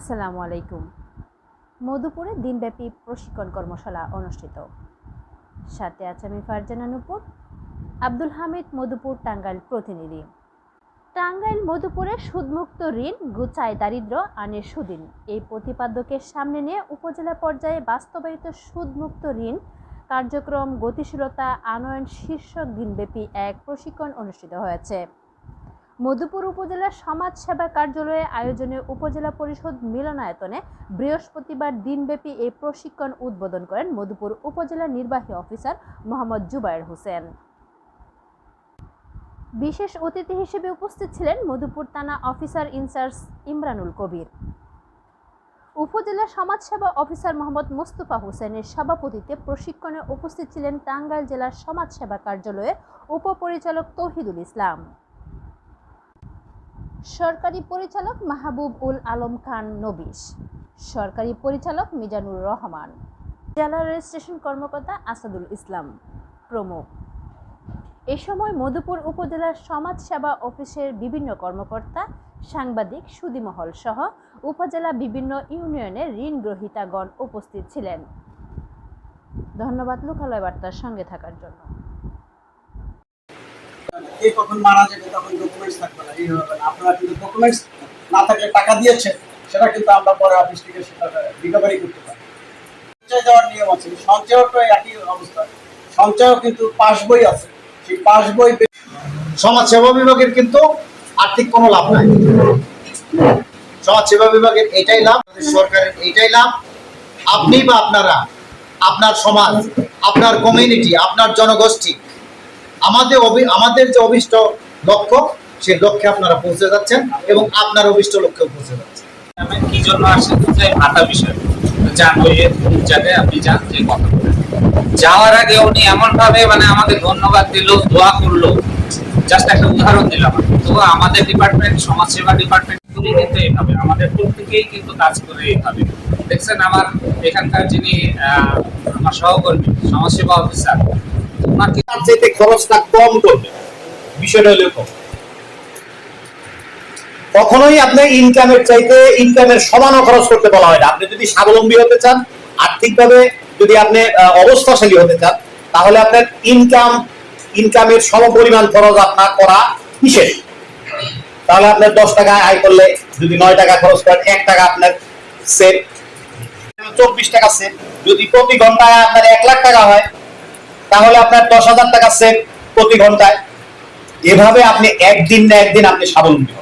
আসসালামু আলাইকুম। মধুপুরে দিনব্যাপী প্রশিক্ষণ কর্মশালা অনুষ্ঠিত। সাথে আছে আমি ফারজানা নুপুর, আব্দুল হামিদ মধুপুর টাঙ্গাইল প্রতিনিধি। টাঙ্গাইল মধুপুরে সুদমুক্ত ঋণ গুচায় দারিদ্র, আনে সুদিন। এই প্রতিপাদ্যকে সামনে নিয়ে উপজেলা পর্যায়ে বাস্তবায়িত সুদমুক্ত ঋণ কার্যক্রম গতিশীলতা, আনয়ন শীর্ষক দিনব্যাপী এক প্রশিক্ষণ অনুষ্ঠিত হয়েছে। মধুপুর উপজেলার সমাজ সেবা কার্যালয়ে আয়োজনে উপজেলা পরিষদ মিলনায়তনে বৃহস্পতিবার দিনব্যাপী এই প্রশিক্ষণ উদ্বোধন করেন মধুপুর উপজেলা নির্বাহী অফিসার মোহাম্মদ জুবায়ের হোসেন। বিশেষ অতিথি হিসেবে উপস্থিত ছিলেন মধুপুর থানা অফিসার ইনচার্জ ইমরানুল কবির। উপজেলা সমাজসেবা অফিসার মোহাম্মদ মুস্তফা হোসেনের সভাপতিত্বে প্রশিক্ষণে উপস্থিত ছিলেন টাঙ্গাইল জেলার সমাজসেবা কার্যালয়ের উপপরিচালক তৌহিদুল ইসলাম। সরকারি পরিচালক মাহবুব উল আলম খান নবিশ। সরকারি পরিচালক মিজানুর রহমান। জেলা রেজিস্ট্রেশন কর্মকর্তা আসাদুল ইসলাম প্রমুখ। এ সময় মধুপুর উপজেলার সমাজ সেবা অফিসের বিভিন্ন কর্মকর্তা, সাংবাদিক সুদিমহল সহ উপজেলা বিভিন্ন ইউনিয়নের ঋণ গ্রহীতাগণ উপস্থিত ছিলেন। ধন্যবাদ, লোকালয় বার্তার সঙ্গে থাকার জন্য। কে কখন মারা যাবে, তখন ডকুমেন্টস থাকবে না, এই হবে না। আপনারা কিন্তু ডকুমেন্টস না থাকলে টাকা দিয়েছেন, সেটা কিন্তু আমরা পরে অফিস থেকে সেটা রিকভারি করতে পারি সঞ্চয় দেওয়ার নিয়ম আছে তো একই অবস্থা। কিন্তু পাস বই আছে, সেই পাস বই সমাজ সেবা বিভাগের কিন্তু আর্থিক কোনো লাভ নাই। সমাজ সেবা বিভাগের এটাই লাভ সরকারের এইটাই লাভ। আপনি বা আপনারা, আপনার সমাজ, আপনার কমিউনিটি আপনার জনগোষ্ঠী আমাদের আমাদের যে অভিষ্ট লক্ষ্য, সেই লক্ষ্যে আপনারা পৌঁছে যাচ্ছেন এবং আপনার অভিষ্ট লক্ষ্যে পৌঁছে যাচ্ছেন। কি জন্য যে ভাতা বিষয়। যান ওই জায়গায় আপনি যান, যে কথা যাওয়ার আগে উনি এমন ভাবে মানে আমাকে ধন্যবাদ দিল, দোয়া করল। জাস্ট একটা উদাহরণ দিলাম তো আমাদের ডিপার্টমেন্ট সমাজসেবা ডিপার্টমেন্ট গুলি কিন্তু এইভাবে, আমাদের প্রত্যেকেই কিন্তু কাজ করে এইভাবে। দেখছেন আমার এখানকার যিনি আমার সহকর্মী, সমাজসেবা অফিসার ওনাকে তার চাইতে খরচটা কম করবে। বিষয়টা হলো। কখনোই আপনি ইনকামের চাইতে ইনকামের সমানও খরচ করতে বলা হয় না। আপনি যদি স্বাবলম্বী হতে চান, আর্থিকভাবে যদি আপনি অবস্থাশালী হতে চান, তাহলে আপনার ইনকাম ইনকামের সমপরিমাণ খরচ আপনার করা বিশেষ তাহলে আপনার দশ টাকা আয় করলে যদি নয় টাকা খরচ করেন, এক টাকা আপনার সেভ চব্বিশ টাকা সেভ যদি প্রতি ঘন্টায় আপনার এক লাখ টাকা হয় তাহলে আপনার দশ হাজার টাকা সেভ প্রতি ঘন্টায় এভাবে আপনি একদিন না একদিন আপনি স্বাবলম্বী।